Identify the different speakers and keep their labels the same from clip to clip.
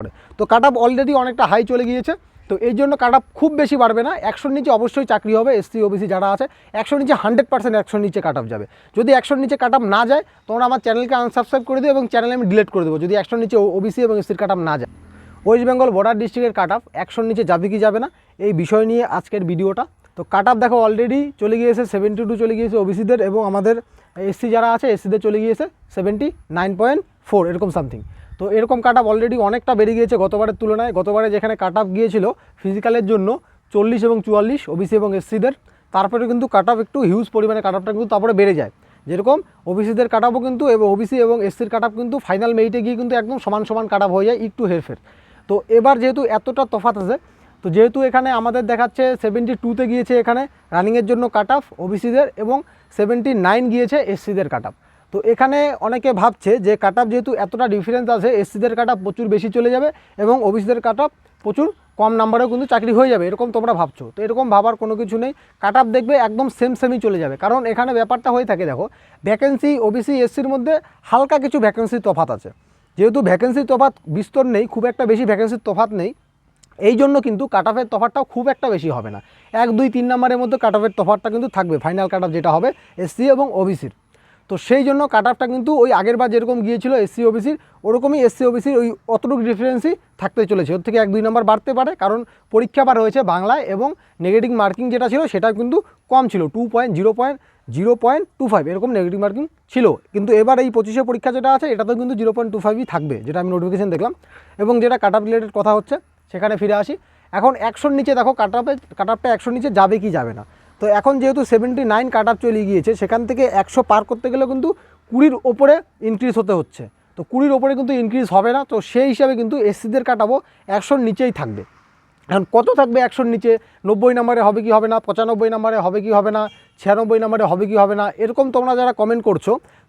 Speaker 1: করে। তো cut up already অনেকটা হাই চলে গিয়েছে। তো এই জন্য কাট আপ খুব বেশি বাড়বে না। একশোর নিচে অবশ্যই চাকরি হবে এসসি ওবিসি যারা আছে। একশোর নিচে হান্ড্রেড পার্সেন্ট একশোর নিচে কাট আপ যাবে। যদি একশোর নিচে কাট আপ না যায়, তোমরা আমার চ্যানেলকে আনসাবস্ক্রাইব করে দিও এবং চ্যানেল আমি ডিলিট করে দেবো। যদি একশোর নিচে ওবিসি এবং এসসির কাট আপ না যায়। ওয়েস্ট বেঙ্গল বর্ডার ডিস্ট্রিক্টের কাট আপ একশোর নিচে যাবে কি যাবে না, এই বিষয় নিয়ে আজকের ভিডিওটা তো কাট আপ দেখো অলরেডি চলে গিয়েছে সেভেন্টি টু চলে গিয়েছে ওবিসিদের এবং আমাদের এসসি যারা আছে এসসিদের চলে গিয়েছে সেভেন্টি নাইন পয়েন্ট ফোর এরকম সামথিং তো এরকম কাট আপ অলরেডি অনেকটা বেড়ে গিয়েছে গতবারের তুলনায়। গতবারে যেখানে কাট আপ গিয়েছিল ফিজিক্যালের জন্য চল্লিশ এবং চুয়াল্লিশ ওবিসি এবং এসসিদের তারপরে কিন্তু কাট আপ একটু হিউজ পরিমাণে কাট আপটা কিন্তু তারপরে বেড়ে যায়। যেরকম ওবিসিদের কাট আপও কিন্তু এবং ওবিসি এবং এসসির কাট আপ কিন্তু ফাইনাল মেরিটে গিয়ে কিন্তু একদম সমান সমান কাট আপ হয়ে যায়, একটু হেরফের। তো এবার যেহেতু এতটা তফাৎ আছে, তো যেহেতু এখানে আমাদের দেখাচ্ছে সেভেন্টি টুতে গিয়েছে এখানে রানিংয়ের জন্য কাট আপ ওবিসিদের এবং সেভেন্টি নাইন গিয়েছে এসসিদের কাট আপ তো এখানে অনেকে ভাবছে যে কাট যেহেতু এতটা ডিফারেন্স আছে এসসিদের কাট প্রচুর বেশি চলে যাবে এবং ওবিসিদের কাট প্রচুর কম নাম্বারেও কিন্তু চাকরি হয়ে যাবে, এরকম তোমরা ভাবছ। তো এরকম ভাবার কোনো কিছু নেই কাট দেখবে একদম সেম সেমই চলে যাবে। কারণ এখানে ব্যাপারটা হয়ে থাকে, দেখো ভ্যাকেন্সি ওবিসি এসসির মধ্যে হালকা কিছু ভ্যাকেন্সির তফাত আছে। যেহেতু ভ্যাকেন্সির তফাত বিস্তর নেই, খুব একটা বেশি ভ্যাকেন্সির তফাত নেই, এই জন্য কিন্তু কাট অফের তফাতটাও খুব একটা বেশি হবে না। এক, দুই, তিন নম্বরের মধ্যে কাট অফের তফাতটা কিন্তু থাকবে ফাইনাল কাট যেটা হবে এসসি এবং ওবিসির তো সেই জন্য কাট কিন্তু ওই আগের বার যেরকম গিয়েছিল এসসি ওবিসির ওরকমই এসসি ওবিসির ওই অতটুকু ডিফারেন্সই থাকতে চলেছে। ওর থেকে এক দুই নম্বর বাড়তে পারে কারণ পরীক্ষা বার হয়েছে বাংলায় এবং নেগেটিভ মার্কিং যেটা ছিল সেটা কিন্তু কম ছিল two point zero point zero point two five এরকম নেগেটিভ মার্কিং ছিল। কিন্তু এবার এই পঁচিশে পরীক্ষা যেটা আছে, এটাতেও কিন্তু জিরো পয়েন্ট টু ফাইভই থাকবে, যেটা আমি নোটিফিকেশন দেখলাম। এবং যেটা কাট রিলেটেড কথা হচ্ছে, সেখানে ফিরে আসি। এখন একশোর নিচে দেখো কাট আপে কাট একশোর নিচে যাবে কি যাবে না। তো এখন যেহেতু সেভেন্টি নাইন কাট আপ চলে গিয়েছে, সেখান থেকে একশো পার করতে গেলে কিন্তু কুড়ির ওপরে ইনক্রিজ হতে হচ্ছে। তো কুড়ির ওপরে কিন্তু ইনক্রিজ হবে না, তো সেই হিসাবে কিন্তু এসসিদের কাটাবো একশোর নিচেই থাকবে। এখন কত থাকবে একশোর নিচে? নব্বই নম্বরে হবে কি হবে না? পঁচানব্বই নম্বরে হবে কি হবে না? ছিয়ানব্বই নম্বরে হবে কি হবে না? এরকম তোমরা যারা কমেন্ট করছ,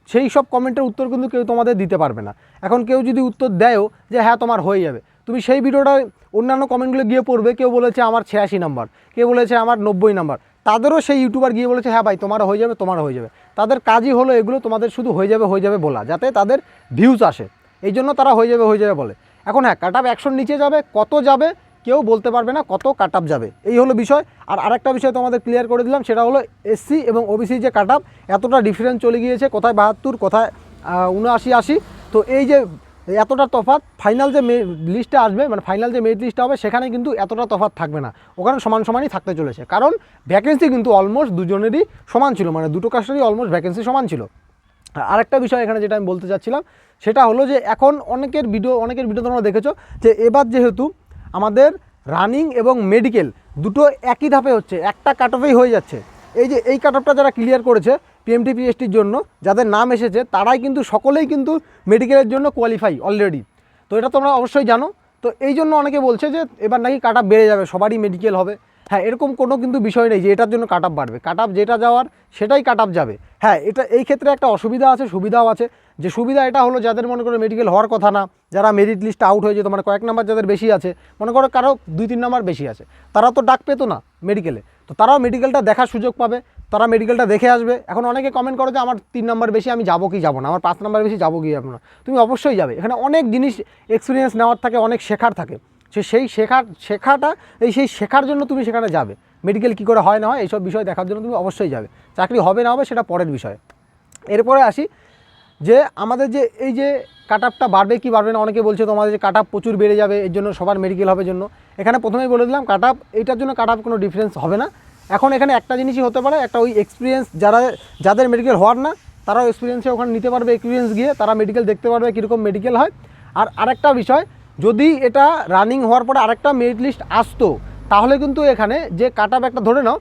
Speaker 1: সেই সব কমেন্টের উত্তর কিন্তু কেউ তোমাদের দিতে পারবে না। এখন কেউ যদি উত্তর দেয়ও যে হ্যাঁ তোমার হয়ে যাবে। তুমি সেই ভিডিওটা অন্যান্য কমেন্টগুলো গিয়ে পড়বে, কেউ বলেছে আমার ছিয়াশি নাম্বার কেউ বলেছে আমার নব্বই নাম্বার তাদেরও সেই ইউটিউবার গিয়ে বলেছে হ্যাঁ ভাই, তোমারও হয়ে যাবে, তোমারও হয়ে যাবে। তাদের কাজই হলো এগুলো, তোমাদের শুধু হয়ে যাবে হয়ে যাবে বলা, যাতে তাদের ভিউজ আসে। এই জন্য তারা হয়ে যাবে হয়ে যাবে বলে। এখন হ্যাঁ কাট আপ একশোর নিচে যাবে, কত যাবে, কেউ বলতে পারবে না কত কাট আপ যাবে। এই হলো বিষয়। আর আরেকটা বিষয় তোমাদের ক্লিয়ার করে দিলাম, সেটা হলো এসসি এবং ওবিসি যে কাট আপ এতটা ডিফারেন্স চলে গিয়েছে, কোথায় বাহাত্তর, কোথায় উনআশি, আশি। তো এই যে এতটা তফাৎ ফাইনাল যে লিস্টে আসবে মানে ফাইনাল যে মেরিট লিস্টটা হবে, সেখানে কিন্তু এতটা তফাৎ থাকবে না। ওখানে সমান সমানই থাকতে চলেছে। কারণ ভ্যাকেন্সি কিন্তু অলমোস্ট দুজনেরই সমান ছিল মানে দুটো কাস্টেরই অলমোস্ট ভ্যাকেন্সি সমান ছিল। আর আরেকটা বিষয় এখানে যেটা আমি বলতে চাচ্ছিলাম, সেটা হলো যে এখন অনেকের ভিডিও অনেকের ভিডিও তোমরা দেখেছ যে এবার যেহেতু আমাদের রানিং এবং মেডিকেল দুটো একই ধাপে হচ্ছে, একটা কাট অফেই হয়ে যাচ্ছে। এই যে এই কাট অফটা যারা ক্লিয়ার করেছে পিএমটি পিএসটির জন্য যাদের নাম এসেছে, তারাই কিন্তু সকলেই কিন্তু মেডিকেলের জন্য কোয়ালিফাই অলরেডি তো এটা তোমরা অবশ্যই জানো। তো এই জন্য অনেকে বলছে যে, এবার নাকি কাটা বেড়ে যাবে, সবারই মেডিকেল হবে। হ্যাঁ এরকম কোনো কিন্তু বিষয় নেই যে এটার জন্য কাট বাড়বে। কাট যেটা যাওয়ার, সেটাই কাট যাবে। হ্যাঁ এটা, এই ক্ষেত্রে একটা অসুবিধা আছে, সুবিধাও আছে। যে সুবিধা এটা হলো যাদের মনে করো মেডিকেল হওয়ার কথা না, যারা মেরিট লিস্ট আউট হয়ে যেত মানে কয়েক নাম্বার যাদের বেশি আছে, মনে করো কারও দুই, তিন নাম্বার বেশি আছে, তারা তো ডাক পেতো না মেডিকেলে তো তারাও মেডিকেলটা দেখার সুযোগ পাবে, তারা মেডিকেলটা দেখে আসবে। এখন অনেকে কমেন্ট করো যে, আমার তিন নাম্বার বেশি, আমি যাব কি যাব না? আমার পাঁচ নাম্বার বেশি, যাব কি যাব না? তুমি অবশ্যই যাবে। এখানে অনেক জিনিস এক্সপিরিয়েন্স নেওয়ার থাকে, অনেক শেখার থাকে। সেই শেখার, শেখাটা, এই সেই শেখার জন্য তুমি সেখানে যাবে। মেডিকেল কী করে হয় না হয়, এইসব বিষয় দেখার জন্য তুমি অবশ্যই যাবে। চাকরি হবে না হবে সেটা পরের বিষয়। এরপরে আসি যে আমাদের যে এই যে কাট আপটা বাড়বে কি বাড়বে না, অনেকে বলছে তোমাদের যে কাট আপ প্রচুর বেড়ে যাবে, এর জন্য সবার মেডিকেল হবে জন্য। এখানে প্রথমেই বলে দিলাম কাট আপ এইটার জন্য কাট আপ কোনো ডিফারেন্স হবে না। এখন এখানে একটা জিনিসই হতে পারে, একটা ওই এক্সপিরিয়েন্স যারা, যাদের মেডিকেল হওয়ার না, তারাও এক্সপিরিয়েন্সে ওখানে নিতে পারবে এক্সপিরিয়েন্স গিয়ে তারা মেডিকেল দেখতে পারবে কীরকম মেডিকেল হয়। আর আরেকটা বিষয় যদি এটা রানিং হওয়ার পরে আরেকটা মেরিট লিস্ট আসতো, তাহলে কিন্তু এখানে যে কাট আপ একটা ধরে নাও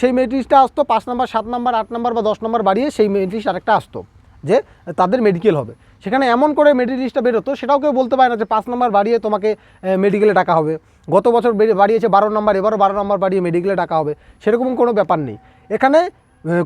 Speaker 1: সেই মেরিট লিস্টটা আসতো, পাঁচ নাম্বার, সাত নাম্বার, আট নাম্বার বা দশ নাম্বার বাড়িয়ে সেই মেরিট লিস্ট আরেকটা আসতো, যে তাদের মেডিকেল হবে। সেখানে এমন করে মেরিট লিস্টটা বেরোতো, সেটাও কেউ বলতে পারে না যে পাঁচ নাম্বার বাড়িয়ে তোমাকে মেডিকেলে ডাকা হবে। গত বছর বাড়িয়েছে বারো নম্বর, এবারও বারো নম্বর বাড়িয়ে মেডিকেলে ডাকা হবে। সেরকম কোনো ব্যাপার নেই। এখানে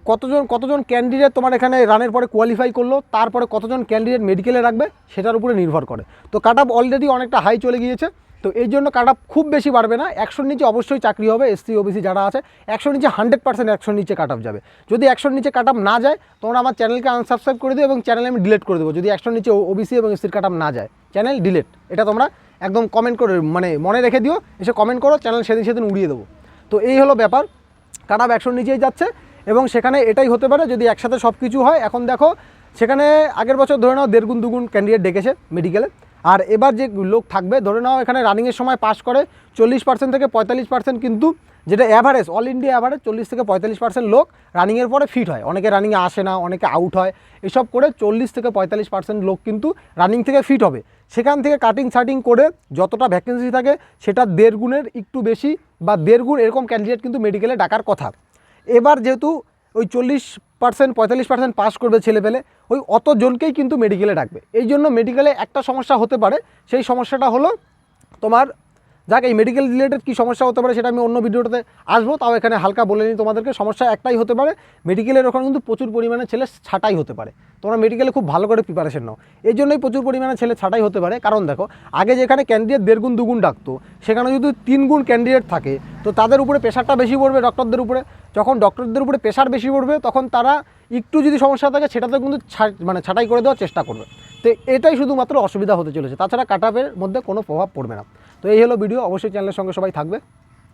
Speaker 1: কতজন কতজন ক্যান্ডিডেট তোমার এখানে রানের পরে কোয়ালিফাই করল, তারপরে কতজন ক্যান্ডিডেট মেডিকেলে রাখবে, সেটার উপরে নির্ভর করে। তো কাট আপ অলরেডি অনেকটা হাই চলে গিয়েছে। তো এই জন্য কাট আপ খুব বেশি বাড়বে না। একশোর নিচে অবশ্যই চাকরি হবে এসসি ওবিসি যারা আছে। একশোর নিচে হান্ড্রেড পার্সেন্ট একশোর নিচে কাট আপ যাবে। যদি একশোর নিচে কাট আপ না যায়, তোমরা আমার চ্যানেলকে আনসাবস্ক্রাইব করে দিও এবং চ্যানেল আমি ডিলিট করে দেবো। যদি একশোর নিচে ওবিসি এবং এসসির কাট আপ না যায় চ্যানেল ডিলিট এটা তোমরা একদম কমেন্ট করে মানে মনে রেখে দিও, এসে কমেন্ট করো চ্যানেল সেদিন সেদিন উড়িয়ে দেবো। তো এই হলো ব্যাপার। কাট আপ একশোর নিচেই যাচ্ছে। এবং সেখানে এটাই হতে পারে যদি একসাথে সব কিছু হয়। এখন দেখো, সেখানে আগের বছর ধরে নাও দেড়গুণ দুগুণ ক্যান্ডিডেট ডেকেছে মেডিকেলে আর এবার যে লোক থাকবে, ধরে নাও এখানে রানিংয়ের সময় পাস করে, চল্লিশ পার্সেন্ট থেকে পঁয়তাল্লিশ পার্সেন্ট কিন্তু যেটা অ্যাভারেজ অল ইন্ডিয়া অ্যাভারেজ চল্লিশ থেকে পঁয়তাল্লিশ পার্সেন্ট লোক রানিংয়ের পরে ফিট হয়। অনেকে রানিংয়ে আসে না, অনেকে আউট হয়। এসব করে চল্লিশ থেকে পঁয়তাল্লিশ পার্সেন্ট লোক কিন্তু রানিং থেকে ফিট হবে। সেখান থেকে কাটিং সাটিং করে যতটা ভ্যাকেন্সি থাকে, সেটা দেড় গুণের একটু বেশি বা দেড় গুণ এরকম ক্যান্ডিডেট কিন্তু মেডিকেলে ডাকার কথা। এবার যেহেতু ওই চল্লিশ পার্সেন্ট, পঁয়তাল্লিশ পার্সেন্ট পাস করবে ছেলে পেলে, ওই অতজনকেই কিন্তু মেডিকেলে ডাকবে। এই জন্য মেডিকেলে একটা সমস্যা হতে পারে, সেই সমস্যাটা হলো তোমার, যাক এই মেডিকেল রিলেটেড কী সমস্যা হতে পারে সেটা আমি অন্য ভিডিওটাতে আসব, তাও এখানে হালকা বলে নিই তোমাদেরকে, সমস্যা একটাই হতে পারে মেডিকেলের ওখানে কিন্তু প্রচুর পরিমাণে ছেলে ছাটাই হতে পারে। তোমরা মেডিকেলে খুব ভালো করে প্রিপারেশন নাও। এই জন্যই প্রচুর পরিমাণে ছেলে ছাটাই হতে পারে। কারণ দেখো, আগে যেখানে ক্যান্ডিডেট দেড় গুণ দুগুণ ডাকতো, সেখানে যদি তিন গুণ ক্যান্ডিডেট থাকে, তো তাদের উপরে প্রেশারটা বেশি পড়বে ডক্টরদের উপরে। যখন ডক্টরদের উপরে প্রেশার বেশি পড়বে, তখন তারা একটু যদি সমস্যা থাকে, সেটাতে কিন্তু মানে ছাঁটাই করে দেওয়ার চেষ্টা করবে। তো এটাই শুধুমাত্র অসুবিধা হতে চলেছে। তাছাড়া কাট মধ্যে কোনো প্রভাব পড়বে না। তো এই হলো ভিডিও অবশ্যই চ্যানেলের সঙ্গে সবাই থাকবে।